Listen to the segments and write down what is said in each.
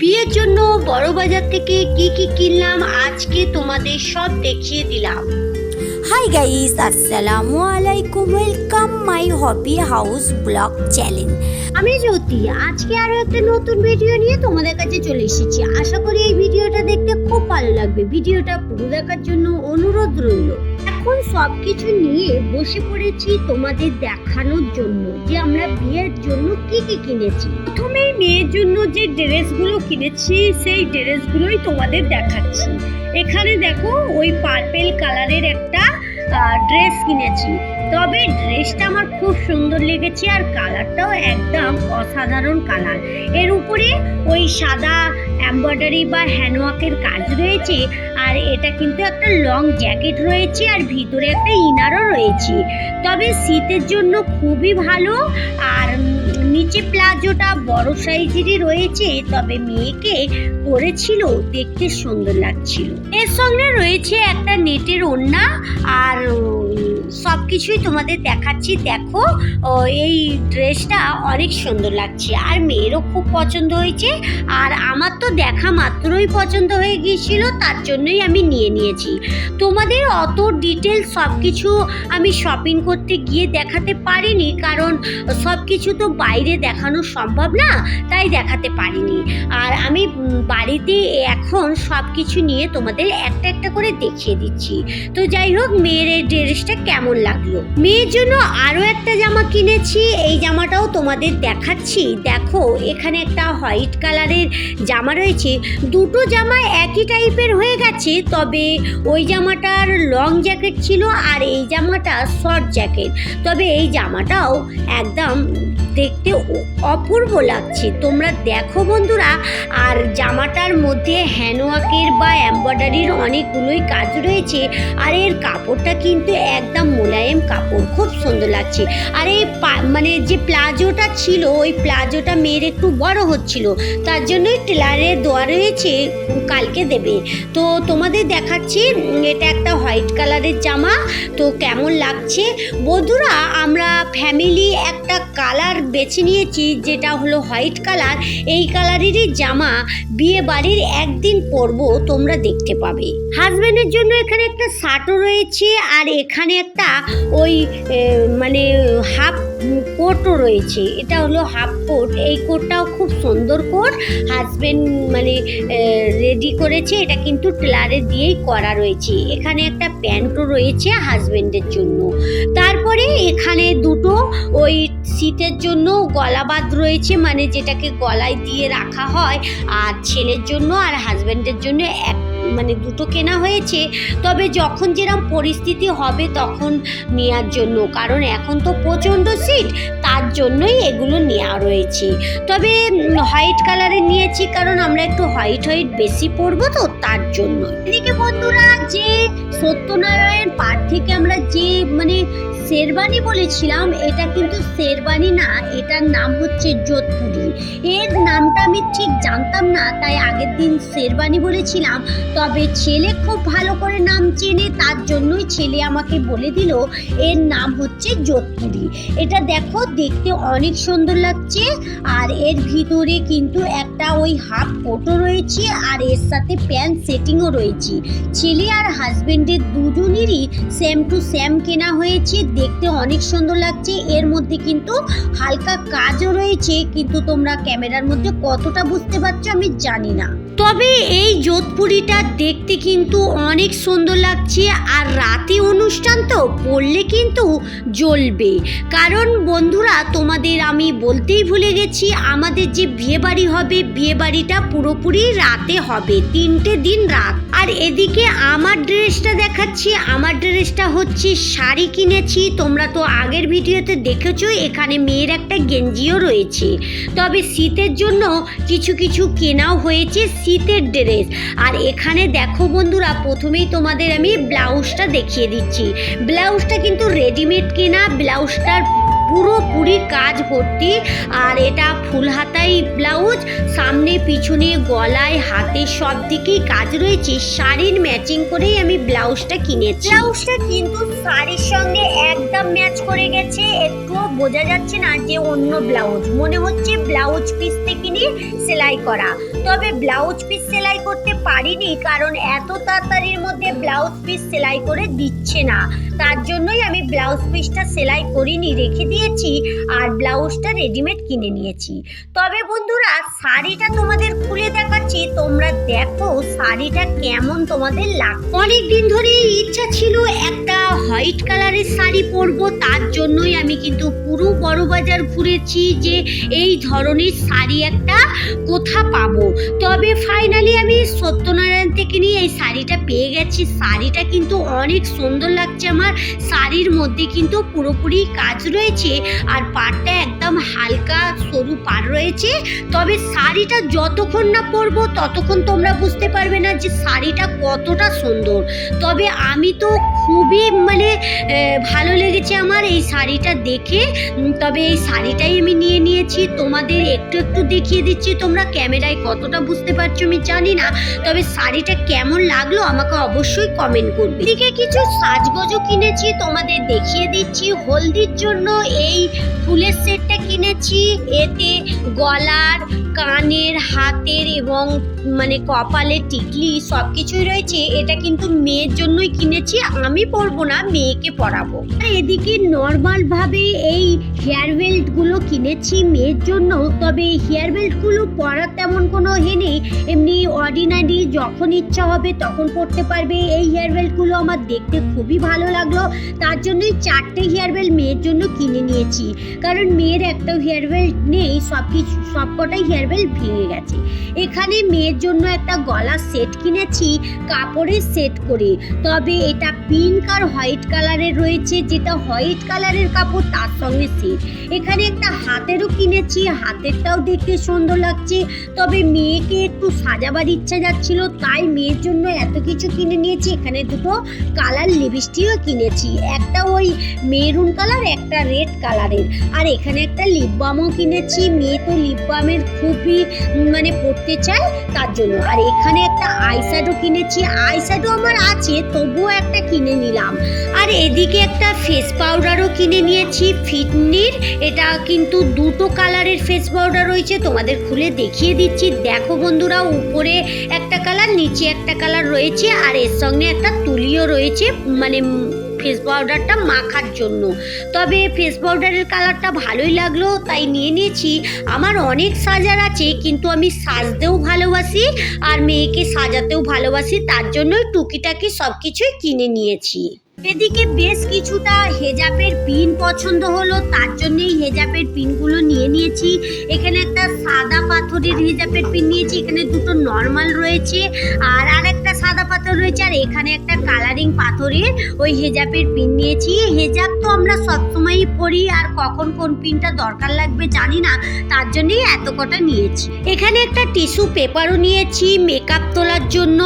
বিয়ের জন্য বড় বাজার থেকে কি কি কিনলাম আজকে তোমাদের সব দেখিয়ে দিলাম। হাই গাইস আসসালামু আলাইকুম welcome my hobby house blog channel আমি জ্যোতি আজকে আরও একটা নতুন ভিডিও নিয়ে তোমাদের কাছে চলে এসেছি। আশা করি এই ভিডিওটা দেখতে খুব ভালো লাগবে। ভিডিওটা পুরো দেখার জন্য অনুরোধ রইল। এখন সবকিছু নিয়ে বসে পড়েছি তোমাদের দেখানোর জন্য যে আমরা বিয়ের জন্য কি কি কিনেছি। প্রথমে মেয়ের জন্য যে ড্রেসগুলো কিনেছি, সেই ড্রেসগুলোই তোমাদের দেখাচ্ছি। এখানে দেখো, ওই পার্পেল কালারের একটা ড্রেস কিনেছি। তবে ড্রেসটা আমার খুব সুন্দর লেগেছে আর কালারটাও একদম অসাধারণ কালারের উপরে ওই সাদা এমব্রয়ডারি বা হ্যান্ডওয়ার্কের কাজ রয়েছে। আর এটা কিন্তু একটা লং জ্যাকেট রয়েছে আর ভিতরে একটা ইনারও রয়েছে। তবে শীতের জন্য খুবই ভালো। আর নিচে প্লাজোটা বড় সাইজেরই রয়েছে। তবে মেয়েকে পরেছিল, দেখতে সুন্দর লাগছিল। এর সঙ্গে রয়েছে একটা নেটের ওড়না। আর সব কিছুই তোমাদের দেখাচ্ছি। দেখো এই ড্রেসটা অনেক সুন্দর লাগছে। আর মেয়েরও খুব পছন্দ হয়েছে। আর আমার তো দেখা মাত্রই পছন্দ হয়ে গিয়েছিল, তার জন্যই আমি নিয়ে নিয়েছি। তোমাদের অত ডিটেল সব কিছু আমি শপিং করতে গিয়ে দেখাতে পারিনি, কারণ সব কিছু তো বাইরে দেখানো সম্ভব না, তাই দেখাতে পারিনি। আর আমি বাড়িতে এখন সব কিছু নিয়ে তোমাদের একটা একটা করে দেখিয়ে দিচ্ছি। তো যাই হোক, মেয়ের এই ড্রেসটা কেমন লাগল? মেয়ের জন্য আরও একটা জামা কিনেছি। এই জামাটাও তোমাদের দেখাচ্ছি। দেখো, এখানে একটা হোয়াইট কালারের জামা রয়েছে। দুটো জামা একই টাইপের হয়ে গেছে, তবে ওই জামাটার লং জ্যাকেট ছিল আর এই জামাটা শর্ট জ্যাকেট। তবে এই জামাটাও একদম দেখতে অপূর্ব লাগছে। তোমরা দেখো বন্ধুরা, আর জামাটার মধ্যে হ্যান্ডওয়ার্কের বা এমব্রয়ডারির অনেকগুলোই কাজ রয়েছে। আর এর কাপড়টা কিন্তু একদম মোলায়েম কাপড়, খুব সুন্দর লাগছে। আর এই মানে যে প্লাজোটা ছিল, ওই প্লাজোটা মেয়ের একটু বড় হচ্ছিল। তার জন্যই টেলারে দেওয়া রয়েছে, কালকে দেবে। তো তোমাদের দেখাচ্ছি এটা একটা হোয়াইট কালারের জামা। তো কেমন লাগছে? বন্ধুরা, আমরা ফ্যামিলি একটা কালার বেছে নিয়েছি, যেটা হলো হোয়াইট কালার এই কালারেরই জামা বিয়ে বাড়ির একদিন পরব, তোমরা দেখতে পাবে। হাজব্যান্ডের জন্য এখানে একটা শার্টও রয়েছে, আর এখানে একটা ওই মানে হাফ কোটও রয়েছে। এটা হলো হাফ কোট এই কোটটাও খুব সুন্দর কোট হাজব্যান্ড মানে রেডি করেছে, এটা কিন্তু টেলারে দিয়েই করা রয়েছে। এখানে একটা প্যান্টও রয়েছে হাজব্যান্ডের জন্য। তারপরে এখানে দুটো ওই শীতের জন্য গলাবাদ রয়েছে মানে যেটাকে গলায় দিয়ে রাখা হয়। আর ছেলের জন্য আর হাজব্যান্ডের জন্য এক মানে দুটো কেনা হয়েছে। তবে যখন যেরকম পরিস্থিতি হবে তখন নেওয়ার জন্য, কারণ এখন তো প্রচণ্ড শীত তার জন্যই এগুলো নেওয়া রয়েছে। তবে হোয়াইট কালারের নিয়েছি, কারণ আমরা একটু হোয়াইট হোয়াইট বেশি পরবো তো তার জন্য। এদিকে বন্ধুরা, যে সত্যনারায়ণ পাঠ থেকে আমরা যে মানে শেরবানি বলেছিলাম, এটা কিন্তু শেরবানি না, এটার নাম হচ্ছে যোধপুরি এর নামটা আমি ঠিক জানতাম না, তাই আগের দিন শেরবানি বলেছিলাম। তবে ছেলে খুব ভালো করে নাম চেনে, তার জন্যই ছেলে আমাকে বলে দিল, এর নাম হচ্ছে যোধপুরি এটা দেখো, দেখতে অনেক সুন্দর লাগছে, আর এর ভিতরে কিন্তু একটা ওই হাফ কোটও রয়েছে, আর এর সাথে প্যান্ট সেটিংও রয়েছে। ছেলে আর হাজবেন্ডের দুজনেরই সেম টু সেম কেনা হয়েছে দেখতে অনেক সুন্দর লাগছে। এর মধ্যে কিন্তু হালকা কাজও রয়েছে, কিন্তু তোমরা ক্যামেরার মধ্যে কতটা বুঝতে পারছ আমি জানি না। তবে এই যোধপুরিটা দেখতে কিন্তু অনেক সুন্দর লাগছে আর রাতে অনুষ্ঠান তো পড়লে কিন্তু জ্বলবে। কারণ বন্ধুরা, তোমাদের আমি বলতেই ভুলে গেছি, আমাদের যে বিয়েবাড়ি হবে, বিয়েবাড়িটা পুরোপুরি রাতে হবে, তিনটে দিন রাত। আর এদিকে আমার ড্রেসটা দেখাচ্ছি, আমার ড্রেসটা হচ্ছে শাড়ি কিনেছি, তোমরা তো আগের ভিডিওতে দেখেছ, এখানে মেয়ের একটা গেঞ্জিও রয়েছে। তবে শীতের জন্য কিছু কিছু কেনাও হয়েছে শীতের ড্রেস। আর এখানে দেখো বন্ধুরা, প্রথমেই তোমাদের আমি ব্লাউজটা দেখিয়ে দিচ্ছি। ব্লাউজটা কিন্তু রেডিমেড কেনা, ব্লাউজটার পুরোপুরি কাজ ভর্তি। আর এটা ফুল হাতাই ব্লাউজ, সামনে পিছনে গলায়, হাতে সব দিকেই কাজ রয়েছে। শাড়ির ম্যাচিং করেই আমি ব্লাউজটা কিনেছি। ব্লাউজটা কিন্তু শাড়ির সঙ্গে একদম ম্যাচ করে গেছে। একটুও বোঝা যাচ্ছে না যে অন্য ব্লাউজ। মনে হচ্ছে ব্লাউজ পিস থেকে নিয়ে সেলাই করা। তবে ব্লাউজ পিস সেলাই করতে পারিনি, কারণ এত তাড়াতাড়ির মধ্যে ব্লাউজ পিস সেলাই করে দিচ্ছে না। তার জন্যই আমি ব্লাউজ পিসটা সেলাই করিনি, রেখে দিয়েছি আর ব্লাউজটা রেডিমেড কিনে নিয়েছি। তবে বন্ধুরা, শাড়িটা তোমাদের খুলে দেখাচ্ছি, তোমরা দেখো শাড়িটা কেমন তোমাদের লাগ অনেক দিন ধরে ইচ্ছা ছিল একটা হোয়াইট কালারের শাড়ি পরবো, তার জন্যই আমি কিন্তু পুরো বড় বাজার ঘুরেছি যে এই ধরনের শাড়ি একটা কোথা পাবো। তবে ফাইনালি আমি সত্যনারায়ণ থেকে নিয়ে এই শাড়িটা পেয়ে গেছি। শাড়িটা কিন্তু অনেক সুন্দর লাগছে আমার। শাড়ির মধ্যে কিন্তু পুরোপুরি কাজ রয়েছে আর পাড়টা একদম হালকা সরু পাড় রয়েছে। তবে শাড়িটা যতক্ষণ না পরবো ততক্ষণ তোমরা বুঝতে পারবে না যে শাড়িটা কতটা সুন্দর। তবে আমি তো খুবই মানে ভালো লেগেছে আমার এই শাড়িটা দেখে। তবে এই শাড়িটাই আমি নিয়ে নিয়েছি। তোমাদের একটু একটু দেখিয়ে দিচ্ছি তোমরা ক্যামেরায় কতটা বুঝতে পারছ আমি জানি না। তবে শাড়িটা কেমন লাগল আমাকে অবশ্যই কমেন্ট করবে। এদিকে কিছু সাজগোজও কিনেছি, তোমাদের দেখিয়ে দিচ্ছি। হলদির জন্য এই ফুলের সেটটা কিনেছি। এতে গলার কানের, হাতের এবং মানে কপালে টিকলি সব কিছুই রয়েছে, এটা কিন্তু মেয়ের জন্যই কিনেছি, আমি পরবো না, মেয়েকে পরাবো। এদিকে নর্মাল ভাবে এই হেয়ার বেল্টগুলো কিনেছি মেয়ের জন্য, তবে হেয়ার বেল্টগুলো পরার তেমন কোনো হে নেই। এমনি অর্ডিনারি যখন ইচ্ছা হবে তখন পরতে পারবে। এই হেয়ার বেল্টগুলো আমার দেখতে খুবই ভালো লাগল। তার জন্যই চারটে হেয়ার বেল্ট মেয়ের জন্য কিনে নিয়েছি। কারণ মেয়ের একটা হেয়ার বেল্ট নেই, সব কিছু, সব কটাই হেয়ার বেল্ট ভেঙে গেছে। এখানে মেয়ের জন্য একটা গলার সেট কিনেছি, কাপড়ের সেট করে। তবে এটা পিঙ্ক আর হোয়াইট কালারের রয়েছে। যেটা হোয়াইট কালারের কাপড়, তার সঙ্গে সেট এখানে একটা হাতেরও কিনেছি, হাতেরটাও দেখতে সুন্দর লাগছে। তবে মেয়েকে একটু সাজাবার ইচ্ছা যাচ্ছিল, তাই মেয়ের জন্য এত কিছু কিনে নিয়েছি। এখানে দুটো কালার লিপস্টিকও কিনেছি। একটা ওই মেরুন কালার, একটা রেড কালারের। আর এখানে একটা লিপ বামও কিনেছি। মেয়ে তো লিপ বামের খুবই মানে পড়তে চায় তার জন্য। আর এখানে একটা আইশ্যাডো কিনেছি। আইশ্যাডো আমার আছে, তবুও একটা কিনে নিলাম। আর এদিকে একটা ফেস পাউডারও কিনে নিয়েছি ফিটনির এটা কিন্তু দুটো কালারের ফেস পাউডার রয়েছে, তোমাদের খুলে দেখিয়ে দিচ্ছি। দেখো বন্ধুরা, উপরে একটা কালার, নিচে একটা কালার রয়েছে, আর এর সঙ্গে একটা তুলিও রয়েছে মানে ফেস পাউডারটা মাখার জন্য। তবে ফেস পাউডারের কালারটা ভালোই লাগল, তাই নিয়ে নিয়েছি। আমার অনেক সাজার আছে, কিন্তু আমি সাজতেও ভালোবাসি, আর মেয়েকে সাজাতেও ভালোবাসি, তার জন্যই টুকিটাকি সব কিছুই কিনে নিয়েছি। এদিকে বেশ কিছুটা হেজাবের পিন পছন্দ হলো, তার জন্যই হেজাবের পিনগুলো নিয়ে নিয়েছি। এখানে একটা সাদা পাথরের হেজাবের পিন নিয়েছি, এখানে দুটো নর্মাল রয়েছে। আর আরেকটা সাদা পাথর রয়েছে আর এখানে একটা কালারিং পাথরের ওই হেজাবের পিন নিয়েছি। হেজাব তো আমরা সবসময়ই পরি আর কখন কোন পিনটা দরকার লাগবে জানি না, তার জন্যই এত কটা নিয়েছি। এখানে একটা টিস্যু পেপারও নিয়েছি মেকআপ তোলার জন্য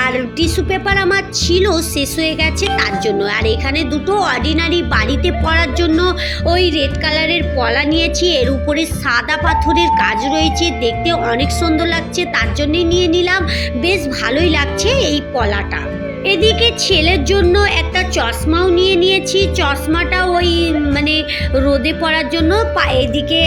আর টিস্যু পেপার আমার ছিল, শেষ হয়ে গেছে তার জন্য। আর এখানে দুটো অর্ডিনারি বাড়িতে পরার জন্য ওই রেড কালারের পলা নিয়েছি, এর উপরে সাদা পাথরের কাজ রয়েছে, দেখতে অনেক সুন্দর লাগছে, তার জন্যই নিয়ে নিলাম। বেশ ভালোই লাগছে। এই পলাটা। এদিকে ছেলের জন্য একটা চশমাও নিয়ে নিয়েছি। চশমাটা ওই মানে রোদে পড়ার জন্য এদিকে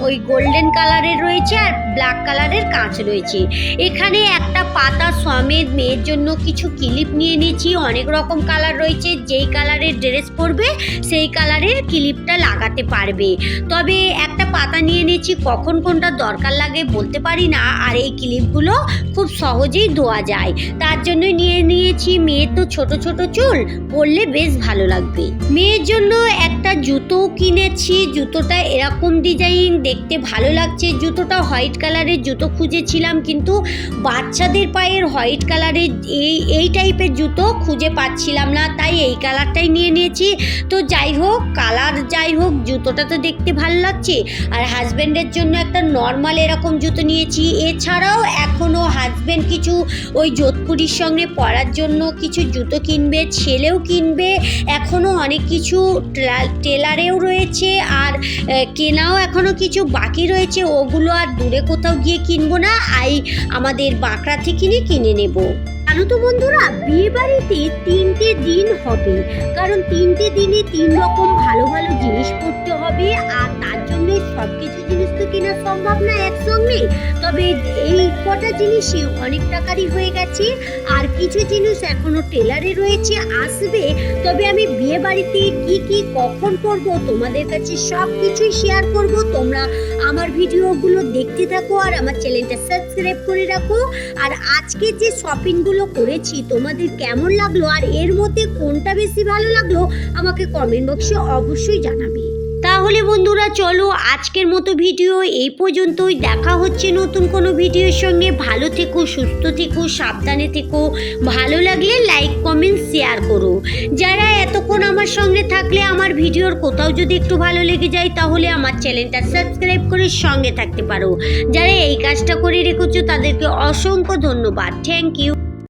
ওই গোল্ডেন কালারের রয়েছে আর ব্ল্যাক কালারের কাঁচ রয়েছে। এখানে একটা পাতা সমেত মেয়ের জন্য কিছু ক্লিপ নিয়ে নিয়েছি। অনেক রকম কালার রয়েছে। যেই কালারের ড্রেস পরবে, সেই কালারের ক্লিপটা লাগাতে পারবে। তবে একটা পাতা নিয়ে নিয়েছি কখন কোনটা দরকার লাগে বলতে পারি না। আর এই ক্লিপগুলো খুব সহজেই ধোয়া যায়। তার জন্য নিয়ে নিয়েছি মেয়ের তো ছোট ছোট চুল, পরলে বেশ ভালো লাগবে। মেয়ের জন্য একটা জুতো কিনেছি, জুতোটা এরকম ডিজাইন দেখতে ভালো লাগছে। জুতোটা হোয়াইট কালারের জুতো খুঁজেছিলাম কিন্তু বাচ্চাদের পায়ের হোয়াইট কালারের এই এই টাইপের জুতো খুঁজে পাচ্ছিলাম না, তাই এই কালারটাই নিয়ে নিয়েছি। তো যাই হোক কালার যাই হোক, জুতোটা তো দেখতে ভালো লাগছে। আর হাজব্যান্ডের জন্য একটা নর্মাল এরকম জুতো নিয়েছি। এছাড়াও এখনও হাজব্যান্ড কিছু ওই যোধপুরির সঙ্গে পরার জন্য কিছু জুতো কিনবে, ছেলেও কিনবে। এখনও অনেক কিছু টেলারেও রয়েছে আর কেনাও এখনও কিছু বাকি রয়েছে। ওগুলো আর দূরে কোথাও গিয়ে কিনবো না। আই আমাদের বাঁকড়া থেকে কিনে নেব। জানো তো বন্ধুরা বিয়ে বাড়িতে তিনটে দিন হবে। কারণ তিনটে দিনে তিন রকম ভালো ভালো জিনিস করতে হবে, আর তার জন্য সব কিছু জিনিস তো কেনা সম্ভব না একসঙ্গে। তবে এই কটা জিনিসই অনেক টাকারই হয়ে গেছে, আর কিছু জিনিস এখনও টেলারে রয়েছে, আসবে। তবে আমি বিয়ে বাড়িতে কি কি, কখন করব তোমাদের কাছে সব কিছুই শেয়ার করব। তোমরা আমার ভিডিওগুলো দেখতে থাকো আর আমার চ্যানেলটা সাবস্ক্রাইব করে রাখো। আর আজকে যে শপিংগুলো করেছি, তোমাদের কেমন লাগল আর এর মধ্যে কোনটা বেশি ভালো লাগল আমাকে কমেন্ট বক্সে অবশ্যই জানাবে। তাহলে বন্ধুরা চলো আজকের মতো ভিডিও এই পর্যন্তই। দেখা হচ্ছে নতুন কোনো ভিডিওর সঙ্গে। ভালো থেকো, সুস্থ থেকো, সাবধানে থেকো। ভালো লাগলে লাইক কমেন্ট শেয়ার করো। যারা এতক্ষণ আমার সঙ্গে থাকলে আমার ভিডিওর কোথাও যদি একটু ভালো লেগে যায়, তাহলে আমার চ্যানেলটা সাবস্ক্রাইব করে সঙ্গে থাকতে পারো। যারা এই কাজটা করে রেখেছো, তাদেরকে অসংখ্য ধন্যবাদ। Thank you